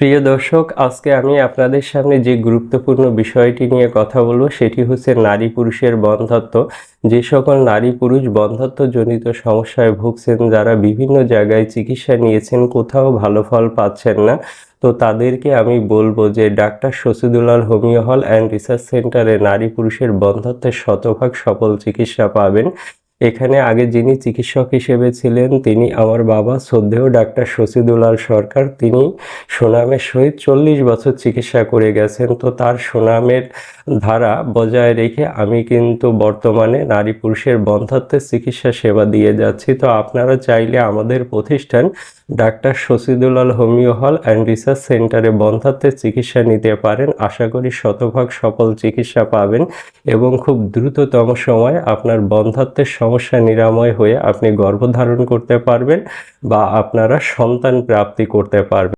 প্রিয় দর্শক, আজকে আমি আপনাদের সামনে যে গুরুত্বপূর্ণ বিষয়টি নিয়ে কথা বলব, সেটি হচ্ছে নারী পুরুষের বন্ধত্ব যে সকল নারী পুরুষ বন্ধ্যত্বজনিত সমস্যায় ভুগছেন, যারা বিভিন্ন জায়গায় চিকিৎসা নিয়েছেন, কোথাও ভালো ফল পাচ্ছেন না, তো তাদেরকে আমি বলব যে doctor Shashidulal homeo hall and research সেন্টারে নারী পুরুষের বন্ধ্যত্বের শতভাগ সফল চিকিৎসা পাবেন। এখানে আগে যিনি চিকিৎসক হিসেবে ছিলেন, তিনি আমার বাবা, শ্রদ্ধেয় ডাক্তার শশীদুলাল সরকার। তিনি সুনামের সহিত চল্লিশ বছর চিকিৎসা করে গেছেন। তো তার সুনামের ধারা বজায় রেখে আমি কিন্তু বর্তমানে নারী পুরুষের বন্ধাত্বের চিকিৎসা সেবা দিয়ে যাচ্ছি। তো আপনারা চাইলে আমাদের প্রতিষ্ঠান doctor Shashidulal homeo hall and research সেন্টারে বন্ধাত্বের চিকিৎসা নিতে পারেন। আশা করি শতভাগ সফল চিকিৎসা পাবেন এবং খুব দ্রুততম সময়ে আপনার বন্ধাত্বের সমস্যা নিরাময় হয়ে আপনি গর্ভধারণ করতে পারবেন বা আপনারা সন্তান প্রাপ্তি করতে পারবেন।